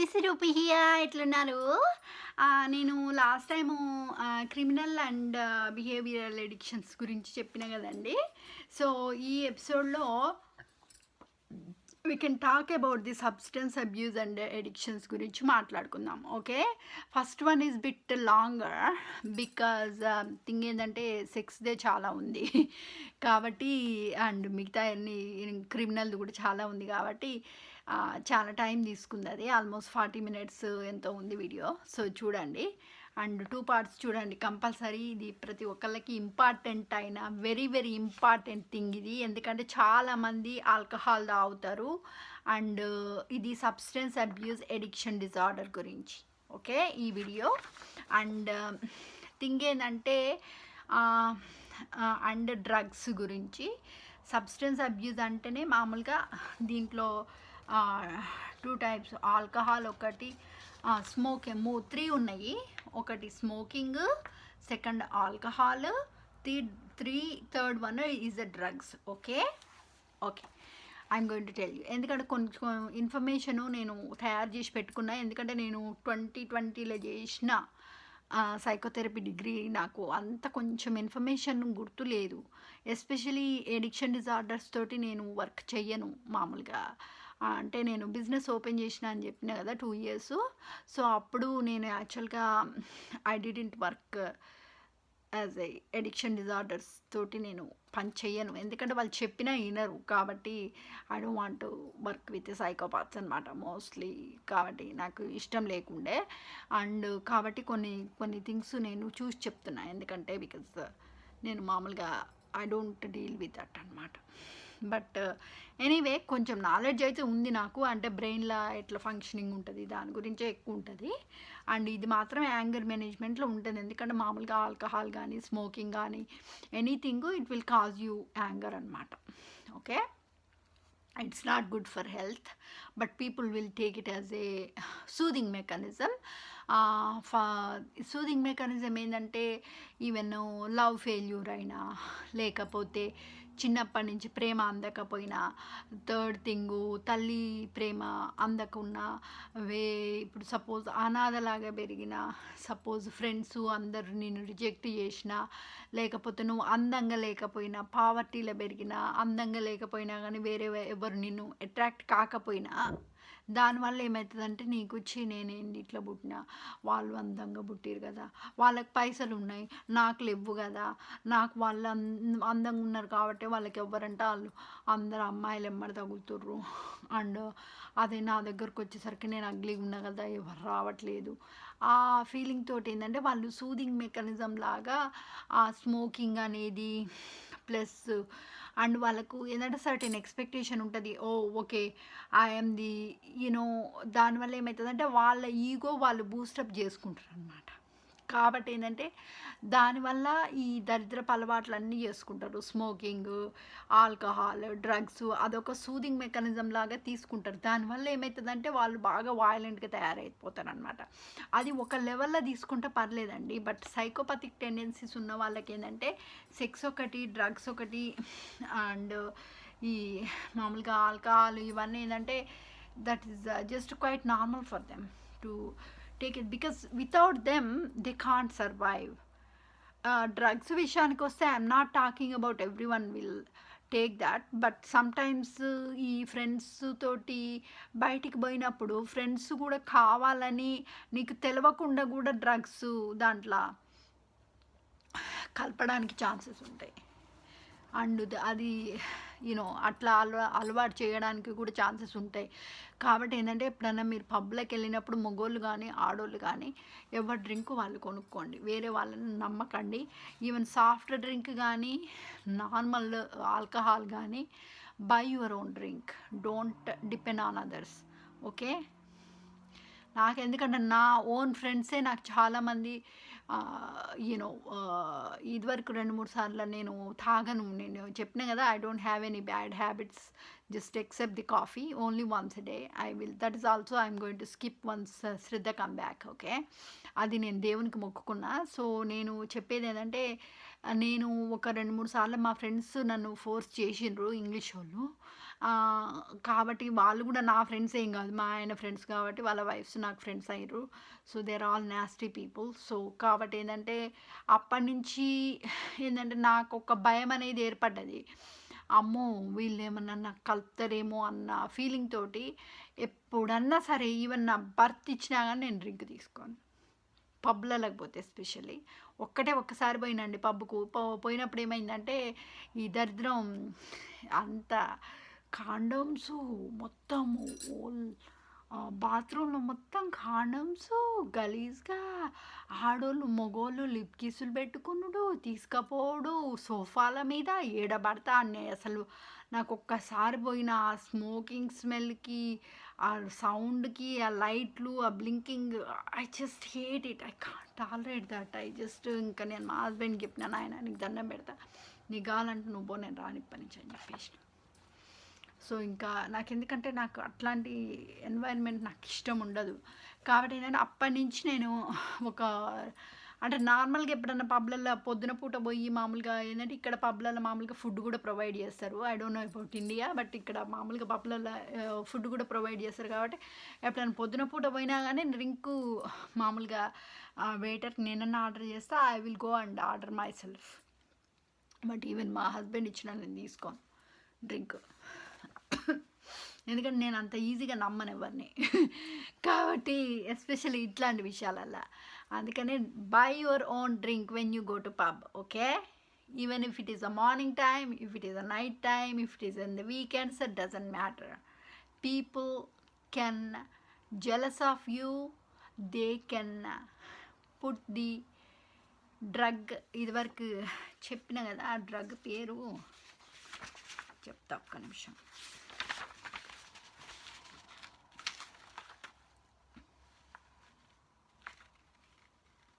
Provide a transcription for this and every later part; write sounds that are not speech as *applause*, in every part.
This రూపిహియా ఎట్లున్నారు? నేను last time criminal and behavioural addictions గురించి చెప్పిన కదండి. సో ఈ ఎపిసోడ్లో we can talk about the substance abuse and addictions గురించి మాట్లాడుకుందాం okay? First one is bit longer because thing ఏంటంటే సెక్స్దే చాలా ఉంది. *laughs* కాబట్టి అండ్ మిగతా అన్ని క్రిమినల్ కూడా చాలా ఉంది కాబట్టి చాలా టైం తీసుకుంది అది. ఆల్మోస్ట్ ఫార్టీ మినిట్స్ ఎంతో ఉంది వీడియో. సో చూడండి. అండ్ టూ పార్ట్స్ చూడండి. కంపల్సరీ ఇది ప్రతి ఒక్కళ్ళకి ఇంపార్టెంట్ అయిన వెరీ వెరీ ఇంపార్టెంట్ థింగ్ ఇది. ఎందుకంటే చాలామంది ఆల్కహాల్ తాగుతారు. అండ్ ఇది సబ్స్టెన్స్ అబ్యూస్ ఎడిక్షన్ డిజార్డర్ గురించి. ఓకే? ఈ వీడియో. అండ్ థింగ్ ఏంటంటే అండ్ డ్రగ్స్ గురించి. సబ్స్టెన్స్ అబ్యూస్ అంటేనే మామూలుగా దీంట్లో టూ టైప్స్ ఆల్కహాల్ ఒకటి స్మోక్ మూ త్రీ ఉన్నాయి. ఒకటి smoking second alcohol three three third one is a drugs okay okay I'm going to tell you ఎందుకంటే కొంచెం ఇన్ఫర్మేషను నేను తయారు చేసి పెట్టుకున్నా. ఎందుకంటే నేను ట్వంటీ ట్వంటీలో చేసిన సైకోథెరపీ డిగ్రీ నాకు అంత కొంచెం ఇన్ఫర్మేషన్ గుర్తు లేదు. ఎస్పెషలీ ఎడిక్షన్ డిజార్డర్స్ తోటి నేను వర్క్ చెయ్యను మామూలుగా. అంటే నేను బిజినెస్ ఓపెన్ చేసిన అని చెప్పిన కదా టూ ఇయర్స్. సో అప్పుడు నేను యాక్చువల్గా I didn't work as a addiction disorders తోటి నేను పని చెయ్యను. ఎందుకంటే వాళ్ళు చెప్పినా వినరు. కాబట్టి I don't want work with psychopaths అనమాట మోస్ట్లీ. కాబట్టి నాకు ఇష్టం లేకుండే. అండ్ కాబట్టి కొన్ని కొన్ని థింగ్స్ నేను చూసి చెప్తున్నా. ఎందుకంటే బికాజ్ నేను మామూలుగా I don't deal with that అనమాట బట్ uh, ఎనీవే కొంచెం నాలెడ్జ్ అయితే ఉంది నాకు. అంటే బ్రెయిన్లో ఎట్లా ఫంక్షనింగ్ ఉంటుంది దాని గురించే ఎక్కువ ఉంటుంది. అండ్ ఇది మాత్రం యాంగర్ మేనేజ్మెంట్లో ఉంటుంది. ఎందుకంటే మామూలుగా ఆల్కహాల్ కానీ స్మోకింగ్ కానీ anything it will cause you anger అనమాట okay it's not good for health but people will take it as a soothing mechanism soothing mechanism ఏంటంటే ఈవెన్ లవ్ ఫెయిల్యూర్ అయినా లేకపోతే చిన్నప్పటి నుంచి ప్రేమ అందకపోయినా థర్డ్ థింగు తల్లి ప్రేమ అందకున్నా వే ఇప్పుడు సపోజ్ అనాథలాగా పెరిగిన సపోజ్ ఫ్రెండ్స్ అందరు నేను రిజెక్ట్ చేసిన లేకపోతే నువ్వు అందంగా లేకపోయినా పావర్టీలో పెరిగినా అందంగా లేకపోయినా కానీ వేరే ఎవరు నిన్ను అట్రాక్ట్ కాకపోయినా దానివల్ల ఏమవుతుందంటే నీకు వచ్చి నేనేంది ఇట్లా పుట్టినా? వాళ్ళు అందంగా పుట్టిరు కదా. వాళ్ళకి పైసలు ఉన్నాయి. నాకు లేవు కదా. నాకు వాళ్ళు అందంగా ఉన్నారు కాబట్టి వాళ్ళకి ఎవరంటే వాళ్ళు. అందరు అమ్మాయిలు ఎమ్మడి తగులుతుర్రు. అండ్ అదే నా దగ్గరకు వచ్చేసరికి నేను అగ్లీగా ఉన్నా కదా ఎవరు రావట్లేదు. ఆ ఫీలింగ్ తోటి ఏంటంటే వాళ్ళు సూదింగ్ మెకానిజం లాగా ఆ స్మోకింగ్ అనేది ప్లస్ అండ్ వాళ్ళకు ఏంటంటే సర్టెన్ ఎక్స్పెక్టేషన్ ఉంటుంది. ఓ okay I'm the you know దానివల్ల ఏమవుతుందంటే వాళ్ళ ఈగో వాళ్ళు బూస్టప్ చేసుకుంటారు అనమాట కాబట్టి ఏంటంటే దానివల్ల ఈ దరిద్రపు అలవాట్లు అన్నీ చేసుకుంటారు. స్మోకింగ్ ఆల్కహాల్ డ్రగ్స్ అదొక సూదింగ్ మెకానిజం లాగా తీసుకుంటారు. దానివల్ల ఏమవుతుందంటే వాళ్ళు బాగా వాయలెంట్గా తయారైపోతారు అనమాట అది ఒక లెవెల్లో తీసుకుంటే పర్లేదండి. బట్ సైకోపతిక్ టెండెన్సీస్ ఉన్న వాళ్ళకి ఏంటంటే సెక్స్ ఒకటి డ్రగ్స్ ఒకటి అండ్ ఈ మామూలుగా ఆల్కహాల్ ఇవన్నీ ఏంటంటే that is just quite normal for them to take it because without them they can't survive drugs విషయానికి వస్తే I'm not talking about everyone will take that but sometimes ఈ friends తోటి బయటికి పోయినప్పుడు ఫ్రెండ్స్ కూడా కావాలని నీకు తెలియకుండా కూడా డ్రగ్స్ దాంట్లో కలపడానికి ఛాన్సెస్ ఉంటాయి. అండ్ అది యూనో అట్లా అలవా అలవాటు చేయడానికి కూడా ఛాన్సెస్ ఉంటాయి. కాబట్టి ఏంటంటే ఎప్పుడైనా మీరు పబ్లోకి వెళ్ళినప్పుడు మగోళ్ళు కానీ ఆడోళ్ళు కానీ ఎవరి డ్రింక్ వాళ్ళు కొనుక్కోండి. వేరే వాళ్ళని నమ్మకండి. ఈవెన్ సాఫ్ట్ డ్రింక్ కానీ నార్మల్ ఆల్కహాల్ కానీ buy your own drink. Don't depend on others. Okay? నాకు ఎందుకంటే నా ఓన్ ఫ్రెండ్సే నాకు చాలామంది యూనో ఇదివరకు రెండు మూడు సార్లు నేను తాగను. నేను చెప్పిన కదా I don't have any bad habits just except the coffee only once day I will that is also I'm going to skip once Shraddha come back okay అది నేను దేవునికి మొక్కుకున్నా. సో నేను చెప్పేది ఏంటంటే నేను ఒక రెండు మూడు సార్లు మా ఫ్రెండ్స్ నన్ను ఫోర్స్ చేసిండ్రు ఇంగ్లీష్ వాళ్ళు. కాబట్టి వాళ్ళు కూడా నా ఫ్రెండ్స్ ఏం కాదు. మా ఆయన ఫ్రెండ్స్ కాబట్టి వాళ్ళ వైఫ్స్ నాకు ఫ్రెండ్స్ అయ్యారు. So they're all nasty people so కాబట్టి ఏంటంటే అప్పటి నుంచి ఏంటంటే నాకు ఒక భయం అనేది ఏర్పడ్డది. అమ్మో వీళ్ళు ఏమన్నా నాకు కలుపుతారేమో అన్న ఫీలింగ్ తోటి ఎప్పుడన్నా సరే ఈవెన్ నా బర్త్ ఇచ్చినా కానీ నేను డ్రింక్ తీసుకోను. పబ్లలోకి పోతే ఎస్పెషల్లీ ఒక్కటే ఒక్కసారి పోయినండి పబ్కు పోయినప్పుడు ఏమైందంటే ఈ దరిద్రం అంత కాండమ్స్ మొత్తము బాత్రూంలో మొత్తం కాండమ్స్ గలీజ్గా ఆడోళ్ళు మగోళ్ళు లిప్ కిసులు పెట్టుకున్నాడు తీసుకపోడు సోఫాల మీద ఏడబడతా అన్నీ అసలు నాకు ఒక్కసారి పోయిన ఆ స్మోకింగ్ స్మెల్కి ఆ సౌండ్కి ఆ లైట్లు ఆ blinking I just hate it. I can't tolerate that. I just ఇంకా నేను మా హస్బెండ్కి చెప్పినాను ఆయన నీకు దండం పెడతా. నీకు కావాలంటే నువ్వు నేను రానిప్పటి చెప్పేసి సో ఇంకా నాకు ఎందుకంటే నాకు అట్లాంటి ఎన్వైరన్మెంట్ నాకు ఇష్టం ఉండదు. కాబట్టి ఏంటంటే అప్పటి నుంచి నేను ఒక అంటే నార్మల్గా ఎప్పుడన్నా పబ్లలో పొద్దున పూట పోయి మామూలుగా ఏంటంటే ఇక్కడ పబ్లలో మామూలుగా ఫుడ్ కూడా ప్రొవైడ్ చేస్తారు. I don't know about India but ఇక్కడ మామూలుగా పబ్లలో ఫుడ్ కూడా ప్రొవైడ్ చేస్తారు కాబట్టి ఎప్పుడైనా పొద్దున పూట పోయినా కానీ డ్రింక్ మామూలుగా వెయిటర్ నేనన్నా ఆర్డర్ చేస్తే I will go and order myself but even మా హస్బెండ్ ఇచ్చిన నేను తీసుకోను డ్రింక్. ఎందుకంటే నేను అంత ఈజీగా నమ్మను ఎవరిని. కాబట్టి ఎస్పెషల్లీ ఇట్లాంటి విషయాలల్లో. అందుకనే buy your own drink when you go to pub okay? Even if it is a morning time if it is a night time if it is in the weekends it doesn't matter people can jealous of you they can put the drug ఇదివరకు చెప్పిన కదా ఆ drug పేరు చెప్తా ఒక్క నిమిషం.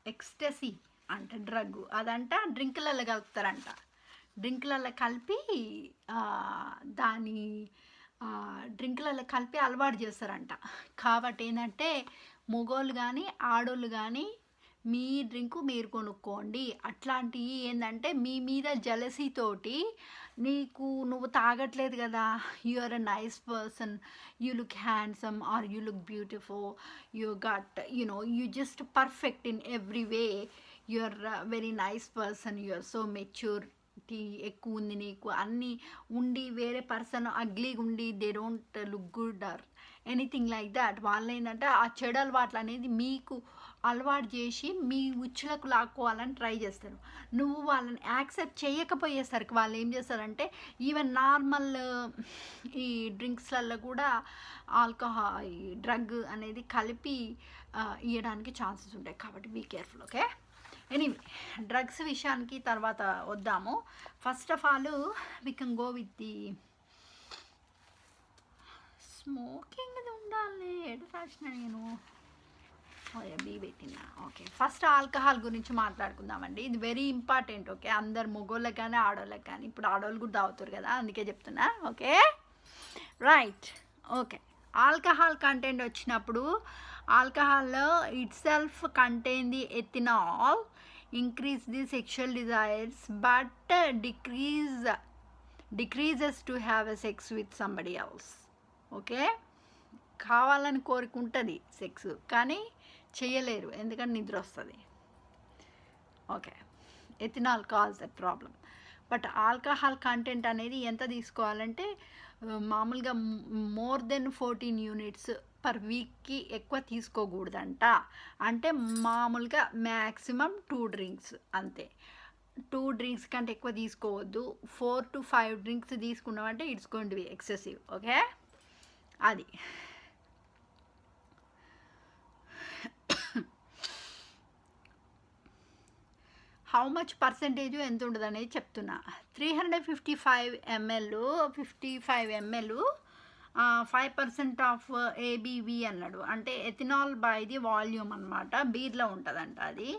Ecstasy అంటే drug. అదంట డ్రింకులలో కలుపుతారంట. డ్రింకులలో కలిపి దాని డ్రింకులలో కలిపి అలవాటు చేస్తారంట. కాబట్టి ఏంటంటే మగోళ్ళు కానీ ఆడోళ్ళు కానీ మీ డ్రింకు మీరు కొనుక్కోండి. అట్లాంటివి ఏంటంటే మీ మీద జలసీతోటి నీకు నువ్వు తాగట్లేదు కదా. You are a nice person you look handsome or you look beautiful you got you know you just perfect in every way you are very nice person you are so mature ఎక్కువ ఉంది నీకు. అన్నీ ఉండి వేరే person అగ్లీగా ఉండి they don't look good or anything like that వాళ్ళు ఏంటంటే ఆ చెడు అలవాట్లు అనేది మీకు అలవాటు చేసి మీ ఉచ్చులకు లాక్కోవాలని ట్రై చేస్తారు. నువ్వు వాళ్ళని యాక్సెప్ట్ చేయకపోయేసరికి వాళ్ళు ఏం చేస్తారంటే ఈవెన్ నార్మల్ ఈ డ్రింక్స్లలో కూడా ఆల్కహాల్ ఈ డ్రగ్ అనేది కలిపి ఇవ్వడానికి ఛాన్సెస్ ఉంటాయి. కాబట్టి be careful okay? Anyway drugs విషయానికి తర్వాత వద్దాము. First of all we can go with the smoking ఉండాలి. ఎటు రాసిన నేను? బీ పెట్టినా ఓకే. ఫస్ట్ ఆల్కహాల్ గురించి మాట్లాడుకుందామండి. ఇది వెరీ ఇంపార్టెంట్ ఓకే. అందరు మొగోళ్ళకి కానీ ఆడోళ్ళకి కానీ ఇప్పుడు ఆడోళ్ళు కూడా తాగుతారు కదా అందుకే చెప్తున్నా. Okay? Right okay. Alcohol content వచ్చినప్పుడు ఆల్కహాల్లో itself contain the ethanol increase the sexual desires but decrease decreases to have a sex with somebody else okay? కావాలని కోరిక ఉంటుంది సెక్స్ కానీ చేయలేరు ఎందుకంటే నిద్ర వస్తుంది. Okay. Ethanol cause that problem but alcohol content అనేది ఎంత తీసుకోవాలంటే మామూలుగా more than fourteen units per వీక్కి ఎక్కువ తీసుకోకూడదంట. అంటే మామూలుగా మ్యాక్సిమం టూ డ్రింక్స్ అంతే. టూ డ్రింక్స్ కంటే ఎక్కువ తీసుకోవద్దు. ఫోర్ టు ఫైవ్ డ్రింక్స్ తీసుకున్నామంటే it's going to be excessive. Okay? అది. హౌ మచ్ పర్సంటేజ్ ఎంత ఉండదు అనేది చెప్తున్నా three hundred fifty five ml fifty five ml five percent of ABV అన్నాడు. అంటే ఎథినాల్ బై ది వాల్యూమ్ అనమాట బీర్లో ఉంటుందంట అది.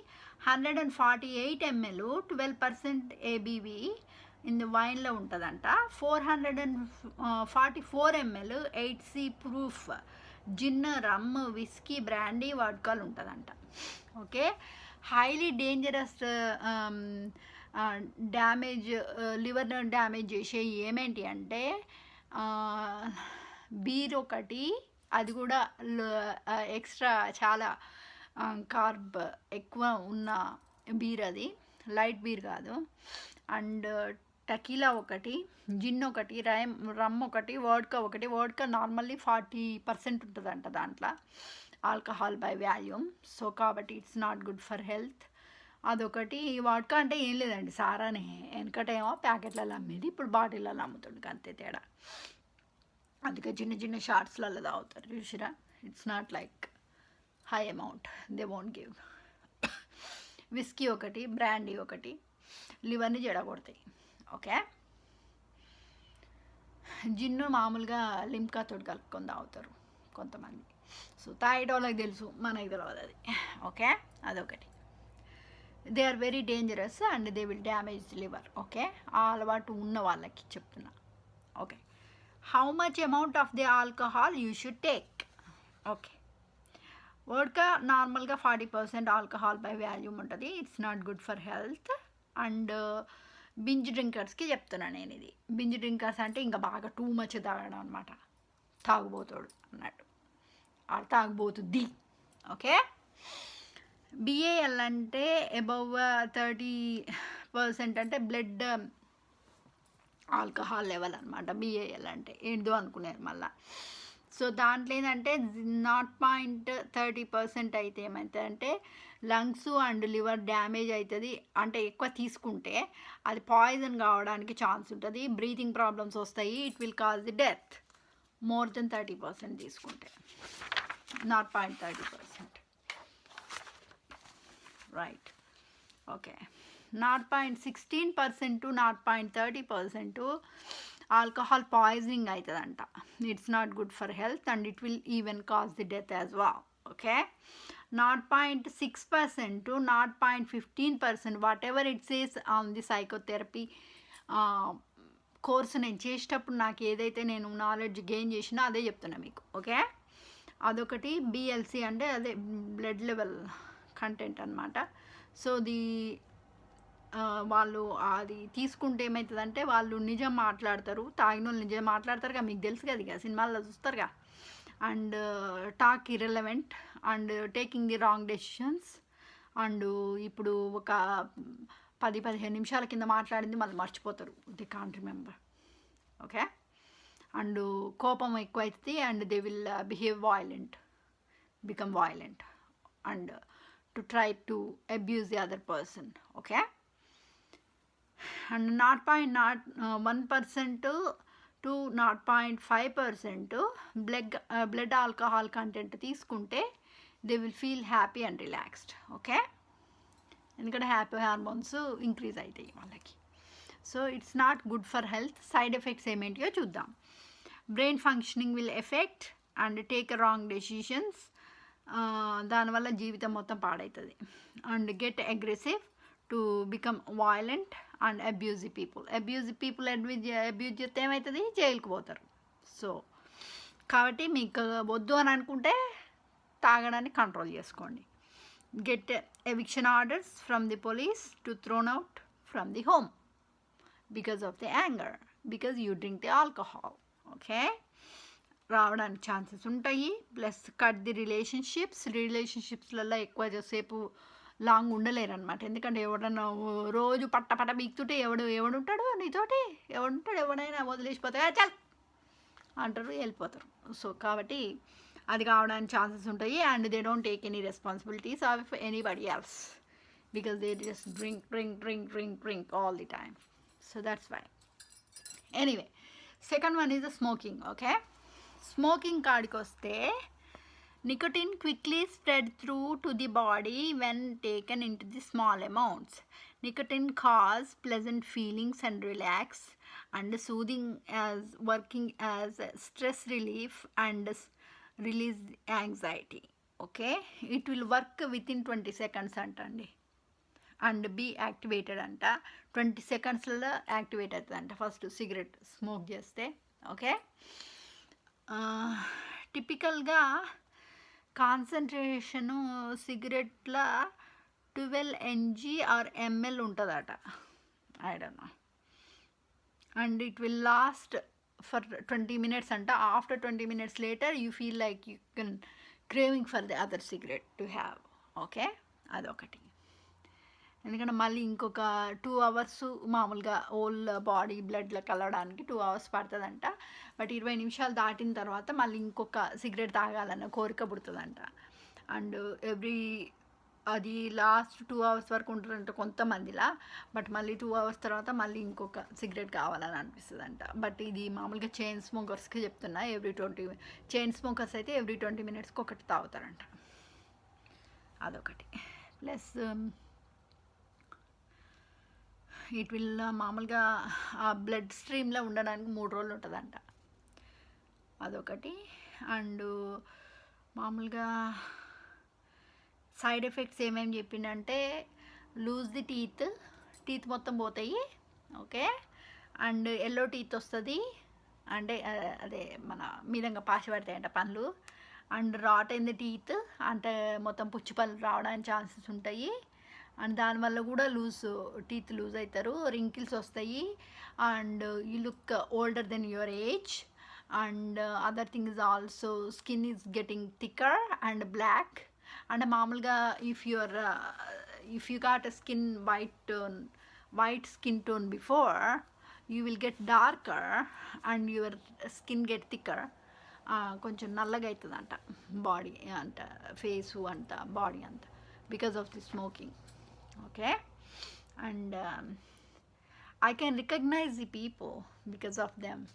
Hundred and forty eight ml twelve percent ABV in the వైన్లో ఉంటుందంట. Four hundred and forty four ml eighty proof gin rum whisky brandy వాడ్కాలు ఉంటుందంట. Okay highly dangerous damage liver damage చేసే ఏమేంటి అంటే beer ఒకటి అది కూడా ఎక్స్ట్రా చాలా కార్బ్ ఎక్కువ ఉన్న బీర్ అది. లైట్ బీర్ కాదు. అండ్ టకీలా ఒకటి జిన్ ఒకటి రైమ్ రమ్ ఒకటి వోడ్కా ఒకటి. వోడ్కా నార్మల్లీ ఫార్టీ పర్సెంట్ ఉంటుందంట దాంట్లో. ఆల్కహాల్ బై వాల్యూమ్ సో కాబట్టి it's not good for health అదొకటి. వాడ్కా అంటే ఏం లేదండి సారానే. వెనకటేమో ప్యాకెట్లలో అమ్మేది. ఇప్పుడు బాటిళ్ళలో అమ్ముతుంది అంతే తేడా. అందుకే చిన్న చిన్న షార్ట్స్లలో తాగుతారు చూసిరా? It's not like high amount they won't give whisky ఒకటి బ్రాండీ ఒకటి. లివర్ని జడగొడతాయి. ఓకే? జిన్ను మామూలుగా లింకాతో కలుపుకొని తాగుతారు కొంతమంది. సో తాగేటోళ్ళకి తెలుసు మనకి తెలియదు అది. ఓకే? అదొకటి. They are very dangerous and they will damage liver okay? ఆ అలవాటు ఉన్న వాళ్ళకి చెప్తున్నా. Okay? How much amount of the alcohol you should take okay? Vodka నార్మల్గా forty percent alcohol by volume ఉంటుంది. It's not good for health and binge డ్రింకర్స్కి చెప్తున్నాను నేను ఇది. బింజ్ డ్రింకర్స్ అంటే ఇంకా బాగా టూ మచ్ తాగడం అనమాట తాగుబోతాడు అన్నట్టు. తాగబోతుంది ఓకే? బిఏఎల్ అంటే అబవ్ థర్టీ పర్సెంట్ అంటే బ్లడ్ ఆల్కహాల్ లెవెల్ అనమాట బిఏఎల్ అంటే ఏంటో అనుకునేది మళ్ళీ. సో దాంట్లో ఏంటంటే నాట్ పాయింట్ థర్టీ పర్సెంట్ అయితే ఏమవుతుందంటే లంగ్స్ అండ్ లివర్ డ్యామేజ్ అవుతుంది అంటే ఎక్కువ తీసుకుంటే అది పాయిజన్ కావడానికి ఛాన్స్ ఉంటుంది. బ్రీతింగ్ ప్రాబ్లమ్స్ వస్తాయి. It will cause the death. More than thirty percent తీసుకుంటే. Nought point thirty percent right okay nought point sixteen percent to nought point thirty percent alcohol poisoning అవుతుందంట it's not good for health and it will even cause the death as వా okay nought point six percent to nought point fifteen percent whatever it's is on the psychotherapy course నేను చేసేటప్పుడు నాకు ఏదైతే నేను knowledge gain చేసినా అదే చెప్తున్నా మీకు. ఓకే అదొకటి బిఎల్సి అంటే అదే బ్లడ్ లెవెల్ కంటెంట్ అనమాట సో ది వాళ్ళు అది తీసుకుంటే ఏమవుతుందంటే వాళ్ళు నిజం మాట్లాడతారు తాగిన వాళ్ళు నిజం కదా మీకు తెలుసు కదా ఇక సినిమాల్లో చూస్తారుగా. And talk irrelevant and taking the wrong decisions and ఇప్పుడు ఒక పది పదిహేను నిమిషాల కింద మాట్లాడింది మళ్ళీ మర్చిపోతారు. They can't remember okay and కోపం ఎక్కువ అవుతుంది and they will behave violent become violent and to try to abuse the other person okay and nought point nought one percent to nought point five percent blood blood alcohol content తీసుకుంటే they will feel happy and relaxed okay ఎందుకంటే happy hormones increase అవుతాయి వాళ్ళకి. So it's not good for health side effects ఏమేంటియో చూద్దాం. Brain functioning will affect and take wrong decisions దానివల్ల జీవితం మొత్తం పాడవుతుంది and get aggressive to become violent and abusive people abusive people abuse చేస్తే ఏమవుతుంది జైలుకు పోతారు. సో కాబట్టి మీకు వద్దు అని అనుకుంటే తాగడాన్ని కంట్రోల్ చేసుకోండి. Get eviction orders from the police to thrown out from the home because of the anger because you drink the alcohol okay రావడానికి ఛాన్సెస్ ఉంటాయి. ప్లస్ కట్ ది రిలేషన్షిప్స్ రిలేషన్షిప్స్లలో ఎక్కువ సేపు లాంగ్ ఉండలేరు అనమాట ఎందుకంటే ఎవడన్నా రోజు పట్ట పట్ట బీక్తుంటే ఎవడు ఎవడుంటాడు నీతోటి? ఎవడుంటాడు ఎవడైనా వదిలేసిపోతే చల్! అంటారు వెళ్ళిపోతారు. సో కాబట్టి అది కావడానికి ఛాన్సెస్ ఉంటాయి. And they don't take any responsibilities of anybody else because they just drink drink drink drink drink all the time so that's why anyway second one is the smoking okay smoking కాడికి వస్తే nicotine quickly spread through to the body when taken into the small amounts nicotine cause pleasant feelings and relax and soothing as working as a stress relief and s- release anxiety okay it will work within 20 seconds అంటండి and be activated అంట. Twenty సెకండ్స్లో activate అవుతుంది అంట first cigarette smoke చేస్తే. Okay? టిపికల్గా concentration సిగరెట్ల twelve NG or ML ఉంటుందట. I don't know. And it will last for twenty minutes అంట. After twenty minutes later you feel like you can craving for the other cigarette to have. Okay? అదొకటి. ఎందుకంటే మళ్ళీ ఇంకొక two hours మామూలుగా whole body బ్లడ్లో కలవడానికి two hours పడుతుందంట. But ఇరవై నిమిషాలు దాటిన తర్వాత మళ్ళీ ఇంకొక సిగరెట్ తాగాలన్న కోరిక పుడుతుందంట. అండ్ ఎవ్రీ అది లాస్ట్ టూ అవర్స్ వరకు ఉంటారంట కొంతమందిలా. బట్ మళ్ళీ టూ అవర్స్ తర్వాత మళ్ళీ ఇంకొక సిగరెట్ కావాలని అనిపిస్తుంది అంట బట్ ఇది మామూలుగా చైన్ స్మోకర్స్కి చెప్తున్నా. ఎవ్రీ ట్వంటీ చైన్ స్మోకర్స్ అయితే ఎవ్రీ ట్వంటీ మినిట్స్కి ఒకటి తాగుతారంట. అదొకటి. ప్లస్ ఇట్ విల్ మామూలుగా ఆ బ్లడ్ స్ట్రీమ్లో ఉండడానికి మూడు రోజులు ఉంటుందంట. అదొకటి. అండ్ మామూలుగా సైడ్ ఎఫెక్ట్స్ ఏమేమి చెప్పిండంటే లూజ్ ది టీత్ టీత్ మొత్తం పోతాయి ఓకే? అండ్ ఎల్లో టీత్ వస్తుంది అంటే అదే మన మీదంగా పాసి పడతాయంట పనులు and rot in the teeth అంటే మొత్తం పుచ్చి పళ్ళు రావడానికి ఛాన్సెస్ ఉంటాయి. అండ్ దానివల్ల కూడా లూజ్ టీత్ లూజ్ అవుతారు రింకిల్స్ వస్తాయి. And you look older than your age. And other thing is also skin is getting thicker and black. అంటే మామూలుగా if your if you got skin white tone white skin tone before you will get darker and your skin get thicker. కొంచెం నల్లగా అవుతుందంట body అంట face అంత body అంత because of the smoking. okay? And um, i can recognize the people because of them.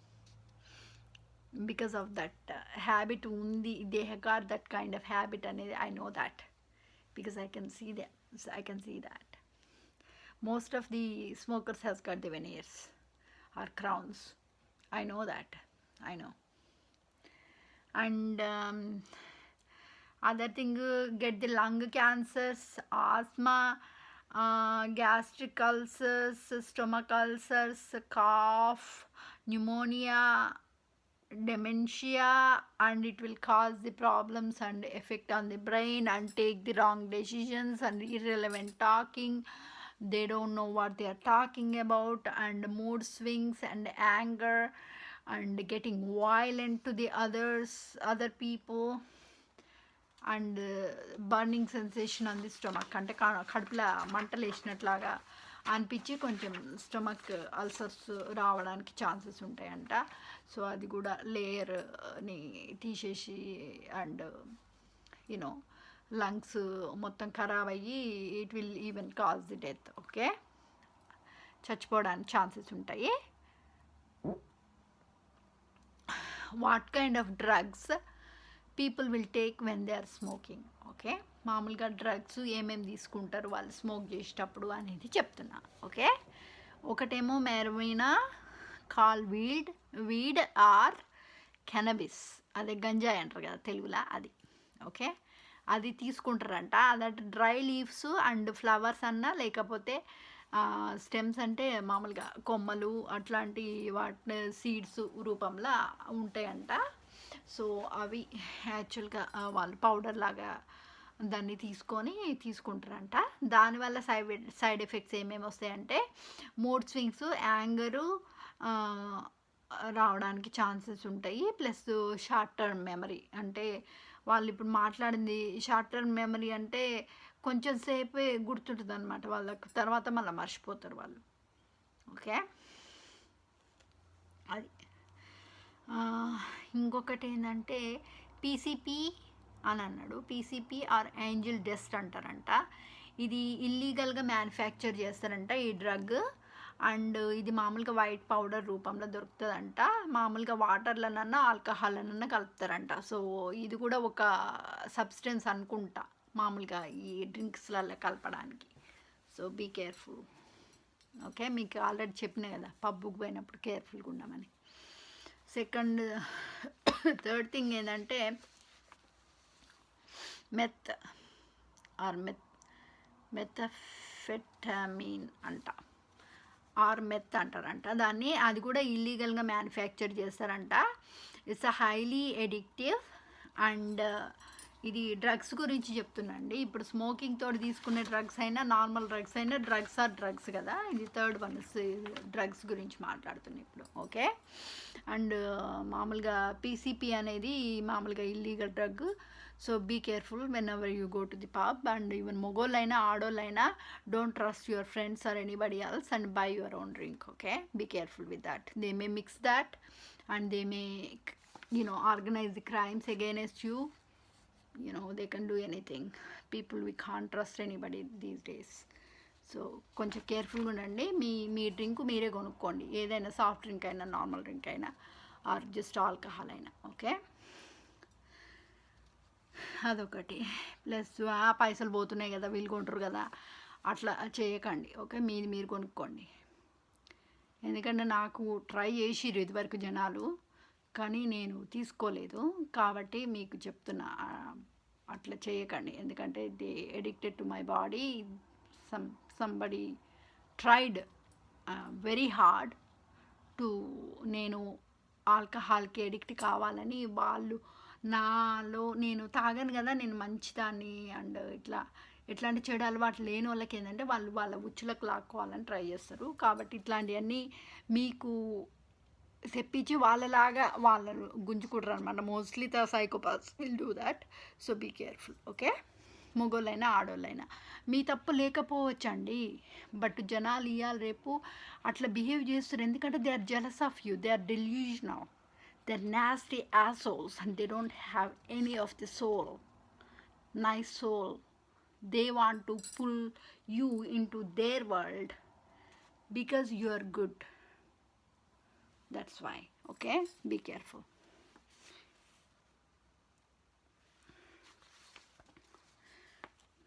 Because of that uh, habit only they have got that kind of habit and i know that. Because i can see them so i can see that. Most of the smokers has got the veneers or crowns. I know that. I know. And um, other thing uh, get the lung cancers asthma uh, gastric ulcers stomach ulcers cough pneumonia dementia and it will cause the problems and effect on the brain and take the wrong decisions and irrelevant talking. They don't know what they are talking about and mood swings and anger and getting violent to the others other people and burning sensation అంది stomach. Stomach అంటే కడుపులో మంటలు వేసినట్లాగా అనిపించి కొంచెం stomach ulcers రావడానికి chances ఉంటాయంట. So అది కూడా లేయర్ని తీసేసి అండ్ యూనో లంగ్స్ మొత్తం ఖరాబ్ అయ్యి it will even cause the death. Okay? చచ్చిపోవడానికి ఛాన్సెస్ ఉంటాయి. What kind of drugs people will take when they are smoking okay? మామూలుగా డ్రగ్స్ ఏమేమి తీసుకుంటారు వాళ్ళు స్మోక్ చేసేటప్పుడు అనేది చెప్తున్నా ఓకే? ఒకటేమో marijuana call weed weed or cannabis అదే గంజాయి అంటారు కదా తెలుగులో అది ఓకే? అది తీసుకుంటారంట. అదట్ డ్రై లీవ్స్ అండ్ ఫ్లవర్స్ అన్నా లేకపోతే స్టెమ్స్ అంటే మామూలుగా కొమ్మలు అట్లాంటి వాటి సీడ్స్ రూపంలో ఉంటాయంట. సో అవి యాక్చువల్గా వాళ్ళు పౌడర్ లాగా దాన్ని తీసుకొని తీసుకుంటారంట. దానివల్ల సైడ్ సైడ్ ఎఫెక్ట్స్ ఏమేమి వస్తాయంటే మూడ్ స్వింగ్స్ యాంగరు రావడానికి ఛాన్సెస్ ఉంటాయి. ప్లస్ షార్ట్ టర్మ్ మెమరీ అంటే వాళ్ళు ఇప్పుడు మాట్లాడింది షార్ట్ టర్మ్ మెమరీ అంటే కొంచెం సేపే గుర్తుంటుంది అనమాట వాళ్ళకు తర్వాత మళ్ళీ మర్చిపోతారు వాళ్ళు. ఓకే? అది. ఇంకొకటి ఏంటంటే పీసీపీ అని అన్నాడు. పీసీపీ ఆర్ ఏంజిల్ డస్ట్ అంటారంట. ఇది ఇల్లీగల్గా మ్యానుఫ్యాక్చర్ చేస్తారంట ఈ డ్రగ్. అండ్ ఇది మామూలుగా వైట్ పౌడర్ రూపంలో దొరుకుతుందంట. మామూలుగా వాటర్లనన్నా ఆల్కహాల్నన్నా కలుపుతారంట. సో ఇది కూడా ఒక సబ్స్టెన్స్ అనుకుంటా మామూలుగా ఈ డ్రింక్స్లలో కలపడానికి. So be careful. ఓకే మీకు ఆల్రెడీ చెప్పిన కదా పబ్బుకి పోయినప్పుడు కేర్ఫుల్గా ఉండమని. సెకండ్ థర్డ్ థింగ్ ఏంటంటే మెత్ ఆర్ మెత్ మెథఫెటమీన్ అంట. ఆర్ మెత్ అంటారంట. దాన్ని అది కూడా ఇల్లీగల్గా మ్యానుఫ్యాక్చర్ చేస్తారంట. It's a highly addictive and ఇది డ్రగ్స్ గురించి చెప్తున్నాండి ఇప్పుడు స్మోకింగ్ తోటి తీసుకునే డ్రగ్స్ అయినా నార్మల్ డ్రగ్స్ అయినా డ్రగ్స్ ఆర్ డ్రగ్స్ కదా. ఇది థర్డ్ వన్ డ్రగ్స్ గురించి మాట్లాడుతున్నాయి ఇప్పుడు. ఓకే అండ్ మామూలుగా పీసీపీ అనేది మామూలుగా illegal drug so be careful whenever you go to the pub and even మొగోళ్ళైనా ఆడోళ్ళైనా don't trust your friends or anybody else and buy your own drink okay be careful with that they may mix that and they may you know organize the crimes against you you know they can do anything. People we can't trust anybody these days. So కొంచెం కేర్ఫుల్గా ఉండండి. మీ మీ drink మీరే కొనుక్కోండి. ఏదైనా soft drink అయినా normal drink అయినా ఆర్ జస్ట్ ఆల్కహాల్ అయినా ఓకే అదొకటి. ప్లస్ ఆ పైసలు పోతున్నాయి కదా వీళ్ళు కొంటారు కదా అట్లా చేయకండి ఓకే మీది మీరు కొనుక్కోండి. ఎందుకంటే నాకు ట్రై చేసిర్రు ఇదివరకు జనాలు. కానీ నేను తీసుకోలేదు. కాబట్టి మీకు చెప్తున్నా అట్లా చేయకండి. ఎందుకంటే they addicted to my body some somebody tried very hard to నేను ఆల్కహాల్కి ఎడిక్ట్ కావాలని వాళ్ళు నాలో నేను తాగాను కదా నేను మంచిదాన్ని అండ్ ఇట్లా ఎట్లాంటి చెడు అలవాటు లేని వాళ్ళకి ఏంటంటే వాళ్ళు వాళ్ళ ఉచ్చులకు లాక్కోవాలని ట్రై చేస్తారు. కాబట్టి ఇట్లాంటివన్నీ మీకు తెప్పించి వాళ్ళలాగా వాళ్ళను గుంజుకుంటారు అనమాట mostly the psychopaths will do that so be careful okay మొగోళ్ళైనా ఆడోళ్ళైనా. మీ తప్పు లేకపోవచ్చండి. బట్ జనాలు ఇవాళ రేపు. అట్లా బిహేవ్ చేస్తారు. ఎందుకంటే they are jealous of you they are delusional they are nasty assholes and they don't have any of the soul నై soul they want to pull you into their world because you are good That's why. Okay? Be careful.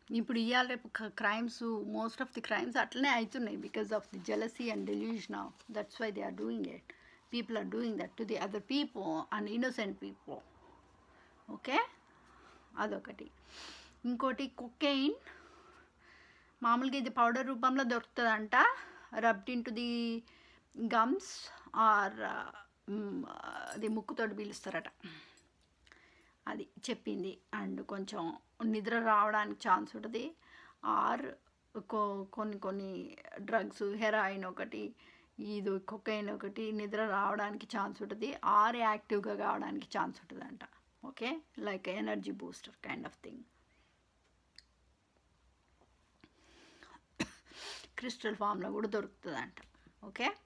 ఇప్పుడు ఇవాళ రేపు crimes most of the crimes అట్లనే అవుతున్నాయి because of the jealousy and delusion that's why they are doing it people are doing that to the other people and innocent people okay అదొకటి ఇంకోటి cocaine మామూలుగా ఇది powder రూపంలో దొరుకుతుందంట rubbed into the gums or అది ముక్కుతోటి పీలుస్తారట. అది చెప్పింది. And కొంచెం నిద్ర రావడానికి ఛాన్స్ ఉంటుంది. ఆర్ కో కొన్ని కొన్ని డ్రగ్స్ హెరాయిన్ ఒకటి ఇది కొకైన్ ఒకటి నిద్ర రావడానికి ఛాన్స్ ఉంటుంది. ఆర్ యాక్టివ్గా కావడానికి ఛాన్స్ ఉంటుందంట. Okay? Like energy booster kind of thing. *coughs* Crystal ఫామ్లో కూడా దొరుకుతుందంట. ఓకే?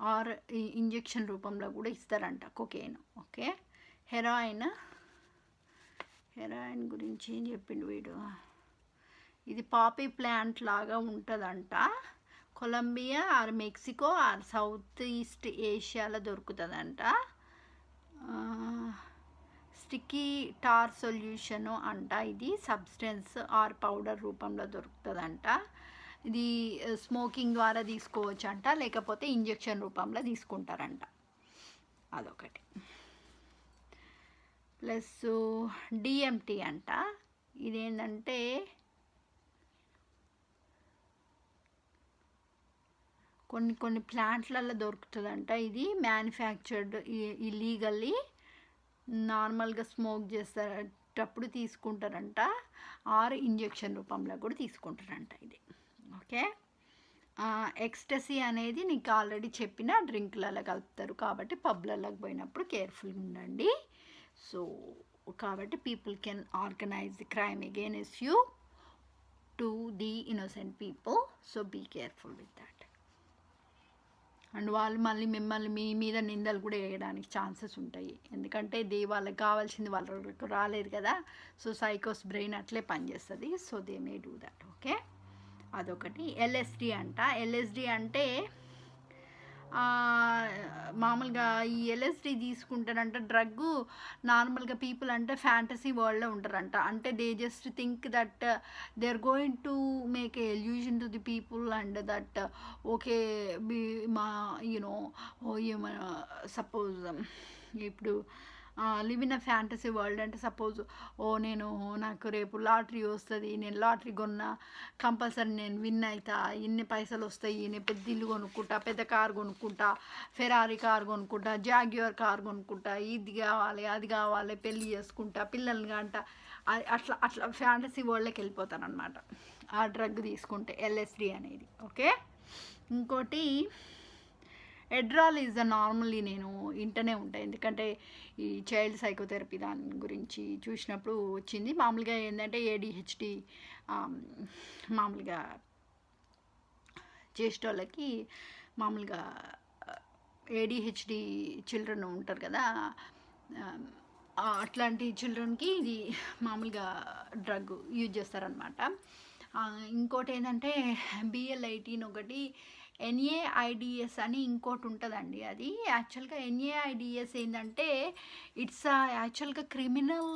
ఆర్ ఇంజెక్షన్ రూపంలో కూడా ఇస్తారంట కొకేన్. ఓకే? హెరాయిన్. హెరాయిన్ గురించి ఏం చెప్పిండు వీడు? ఇది పాపీ ప్లాంట్ లాగా ఉంటుందంట. Colombia or Mexico or south east ఏషియాలో దొరుకుతుందంట. స్టిక్కీ టార్ సొల్యూషను అంట ఇది. సబ్స్టెన్స్ ఆర్ పౌడర్ రూపంలో దొరుకుతుందంట. ఇది స్మోకింగ్ ద్వారా తీసుకోవచ్చు అంట లేకపోతే ఇంజెక్షన్ రూపంలో తీసుకుంటారంట. అదొకటి. ప్లస్ డిఎంటీ అంట. ఇదేంటంటే కొన్ని కొన్ని ప్లాంట్లలో దొరుకుతుందంట. ఇది మ్యానుఫ్యాక్చర్డ్ ఇల్లీగల్లీ నార్మల్గా స్మోక్ చేసేటప్పుడు తీసుకుంటారంట. ఆర్ ఇంజెక్షన్ రూపంలో కూడా తీసుకుంటారంట ఇది. ఓకే? ఎక్స్టసీ అనేది నీకు ఆల్రెడీ చెప్పిన డ్రింక్లలో కలుపుతారు కాబట్టి పబ్లలోకి పోయినప్పుడు కేర్ఫుల్గా ఉండండి. సో కాబట్టి people can organise the crime against you to the innocent people. So be careful with that. And వాళ్ళు మళ్ళీ మిమ్మల్ని మీ మీద నిందలు కూడా వేయడానికి ఛాన్సెస్ ఉంటాయి. ఎందుకంటే దే వాళ్ళకి కావాల్సింది వాళ్ళకు రాలేదు కదా. సో సైకోస్ బ్రెయిన్ అట్లే పనిచేస్తుంది. So they may do that. Okay? అదొకటి. ఎల్ఎస్డి అంట. ఎల్ఎస్డి అంటే మామూలుగా ఈ ఎల్ఎస్డి తీసుకుంటారంట డ్రగ్ నార్మల్గా పీపుల్ అంటే ఫ్యాంటసీ వరల్డ్లో ఉంటారంట. అంటే they just think that they are going to make a illusion to the people and that okay మా యూనో ఓ సపోజ్ ఇప్పుడు live in a fantasy world అంటే సపోజ్ ఓ నేను నాకు రేపు లాటరీ వస్తుంది నేను లాటరీ కొన్నా కంపల్సరీ నేను విన్ అవుతా ఇన్ని పైసలు వస్తాయి నేను పెద్ద ఇల్లు కొనుక్కుంటా పెద్ద కార్ కొనుక్కుంటా ఫెరారీ కార్ కొనుక్కుంటా జాగ్యువర్ కార్ కొనుక్కుంటా ఇది కావాలి అది కావాలి పెళ్ళి చేసుకుంటా పిల్లల్ని కంట అట్లా అట్లా ఫ్యాంటసీ వరల్డ్కి వెళ్ళిపోతాను అనమాట ఆ డ్రగ్ తీసుకుంటే ఎల్ఎస్డి అనేది ఓకే? ఇంకోటి ఎడ్రాల్ ఈజ్ అ నార్మల్లీ నేను ఇంటనే ఉంటాయి ఎందుకంటే ఈ చైల్డ్ సైకోథెరపీ దాని గురించి చూసినప్పుడు వచ్చింది. మామూలుగా ఏంటంటే ఏడిహెచ్డి మామూలుగా చేసేటోళ్ళకి మామూలుగా ఏడిహెచ్డి చిల్డ్రన్ ఉంటారు కదా అట్లాంటి చిల్డ్రన్కి ఇది మామూలుగా డ్రగ్ యూజ్ చేస్తారనమాట ఇంకోటి ఏంటంటే బిఎల్ ఒకటి ఎన్ఏఐడిఎస్ అని ఇంకోటి ఉంటుందండి అది. యాక్చువల్గా ఎన్ఏఐడిఎస్ ఏంటంటే ఇట్స్ యాక్చువల్గా క్రిమినల్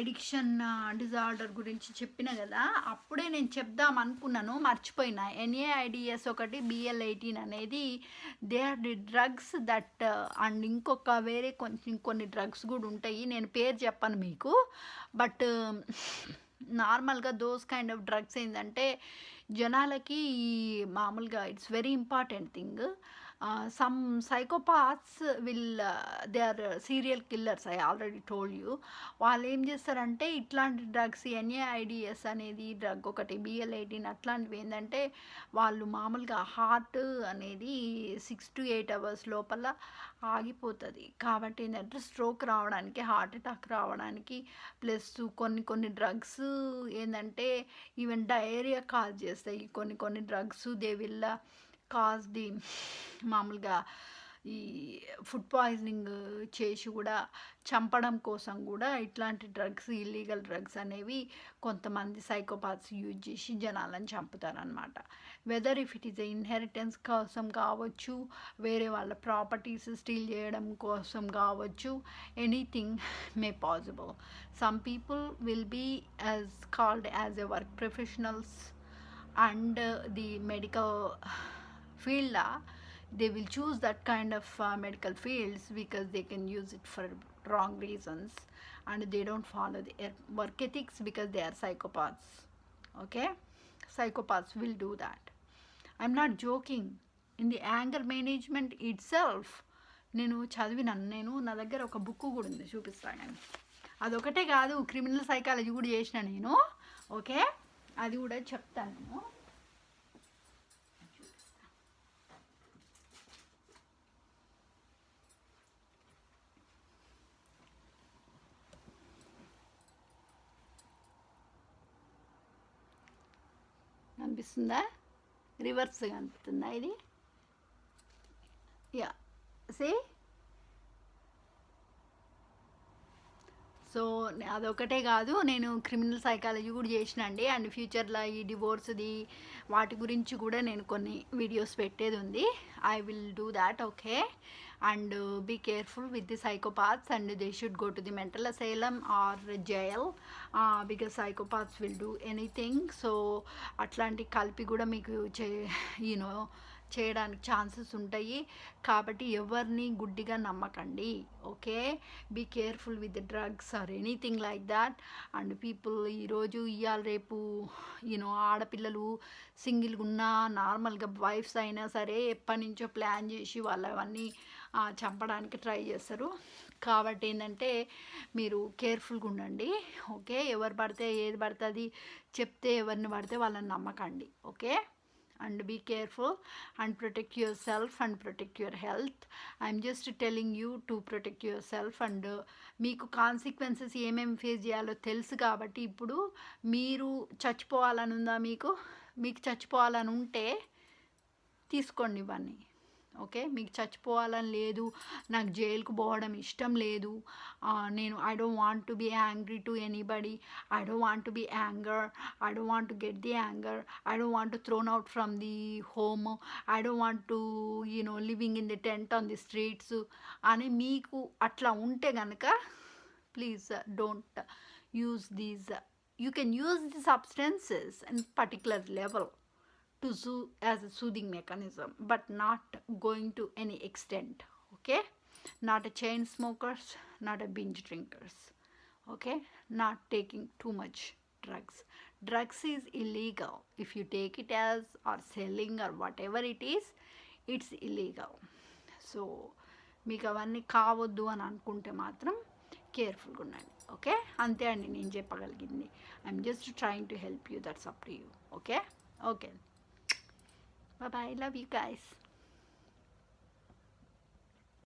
ఎడిక్షన్ డిజార్డర్ గురించి చెప్పిన కదా అప్పుడే నేను చెప్దాం అనుకున్నాను మర్చిపోయినా. ఎన్ఏఐడిఎస్ ఒకటి బిఎల్ ఎయిటీన్ అనేది they are the drugs that and ఇంకొక వేరే కొంచెం కొన్ని డ్రగ్స్ కూడా ఉంటాయి నేను పేరు చెప్పను మీకు. బట్ నార్మల్గా దోస్ కైండ్ ఆఫ్ డ్రగ్స్ ఏంటంటే జనాలకి ఈ మామూలుగా it's very important thing some psychopaths will they are serial killers I already told you వాళ్ళు ఏం చేస్తారంటే ఇట్లాంటి డ్రగ్స్ ఎన్ఏఐడిఎస్ అనేది డ్రగ్ ఒకటి బిఎల్ ఎయిటీన్ అట్లాంటివి ఏంటంటే వాళ్ళు మామూలుగా హార్ట్ అనేది సిక్స్ టు ఎయిట్ అవర్స్ లోపల ఆగిపోతుంది. కాబట్టి ఏంటంటే స్ట్రోక్ రావడానికి హార్ట్ అటాక్ రావడానికి ప్లస్ కొన్ని కొన్ని డ్రగ్స్ ఏంటంటే ఈవెన్ డయేరియా కాజ్ చేస్తాయి. కొన్ని కొన్ని drugs they will cause the మామూలుగా ఈ ఫుడ్ పాయిజనింగ్ చేసి కూడా చంపడం కోసం కూడా ఇట్లాంటి డ్రగ్స్ ఇల్లీగల్ డ్రగ్స్ అనేవి కొంతమంది సైకోపాత్స్ యూజ్ చేసి జనాలను చంపుతారనమాట whether if it is inheritance కోసం కావచ్చు వేరే వాళ్ళ ప్రాపర్టీస్ స్టీల్ చేయడం కోసం కావచ్చు anything may possible some people will be as called as a work professionals and the medical field uh, they will choose that kind of uh, medical fields because they can use it for wrong reasons and they don't follow the er- work ethics because they are psychopaths okay psychopaths will do that i'm not joking in the anger management itself నేను చదివినాను నేను నా దగ్గర ఒక book కూడా ఉంది చూపిస్తాను కానీ అదొకటే కాదు క్రిమినల్ సైకాలజీ కూడా చేసిన నేను ఓకే అది కూడా చెప్తాను నేను కనిపిస్తుందా? రివర్స్ కనిపిస్తుందా ఇది? యా. సే సో అదొకటే కాదు నేను క్రిమినల్ సైకాలజీ కూడా చేసిన అండి అండ్ ఫ్యూచర్లో ఈ డివోర్స్ది వాటి గురించి కూడా నేను కొన్ని వీడియోస్ పెట్టేది ఉంది I will do that okay? And be careful with the psychopaths and they should go to the mental asylum or jail. Because psychopaths will do anything. So అట్లాంటి కలిపి కూడా మీకు చే యూనో చేయడానికి ఛాన్సెస్ ఉంటాయి. కాబట్టి ఎవరిని గుడ్డిగా నమ్మకండి. Okay? Be careful with drugs or anything like that and people ఈరోజు ఇవాళ రేపు యూనో ఆడపిల్లలు సింగిల్గా ఉన్నా నార్మల్గా వైఫ్స్ అయినా సరే ఎప్పటి నుంచో ప్లాన్ చేసి వాళ్ళు అవన్నీ చంపడానికి ట్రై చేస్తారు. కాబట్టి ఏంటంటే మీరు కేర్ఫుల్గా ఉండండి. ఓకే? ఎవరు పడితే ఏది పడుతుంది చెప్తే ఎవరిని పడితే వాళ్ళని నమ్మకండి. Okay? And be careful and protect yourself and protect your health I'm just telling you to protect yourself and మీకు కాన్సిక్వెన్సెస్ ఏమేమి ఫేస్ చేయాలో తెలుసు కాబట్టి ఇప్పుడు మీరు చచ్చిపోవాలని ఉందా మీకు? మీకు చచ్చిపోవాలని ఉంటే తీసుకోండి ఇవన్నీ. ఓకే? మీకు చచ్చిపోవాలని లేదు నాకు జైలుకు పోవడం ఇష్టం లేదు. నేను I don't want to be angry to anybody I don't want to be anger I don't want to get the anger I don't want to thrown out from the home I don't want to you know living in the tent on the streets అని మీకు అట్లా ఉంటే కనుక please don't use these you can use the substances in particular level to soothe as a soothing mechanism but not going to any extent okay not a chain smokers not a binge drinkers okay not taking too much drugs drugs is illegal if you take it as or selling or whatever it is it's illegal so మీకు అవన్నీ కావద్దు అని అనుకుంటే మాత్రం కేర్ఫుల్గా ఉండండి okay అంతే అండి నేను చెప్పగలిగింది I'm just trying to help you that's up to you okay okay bye love you guys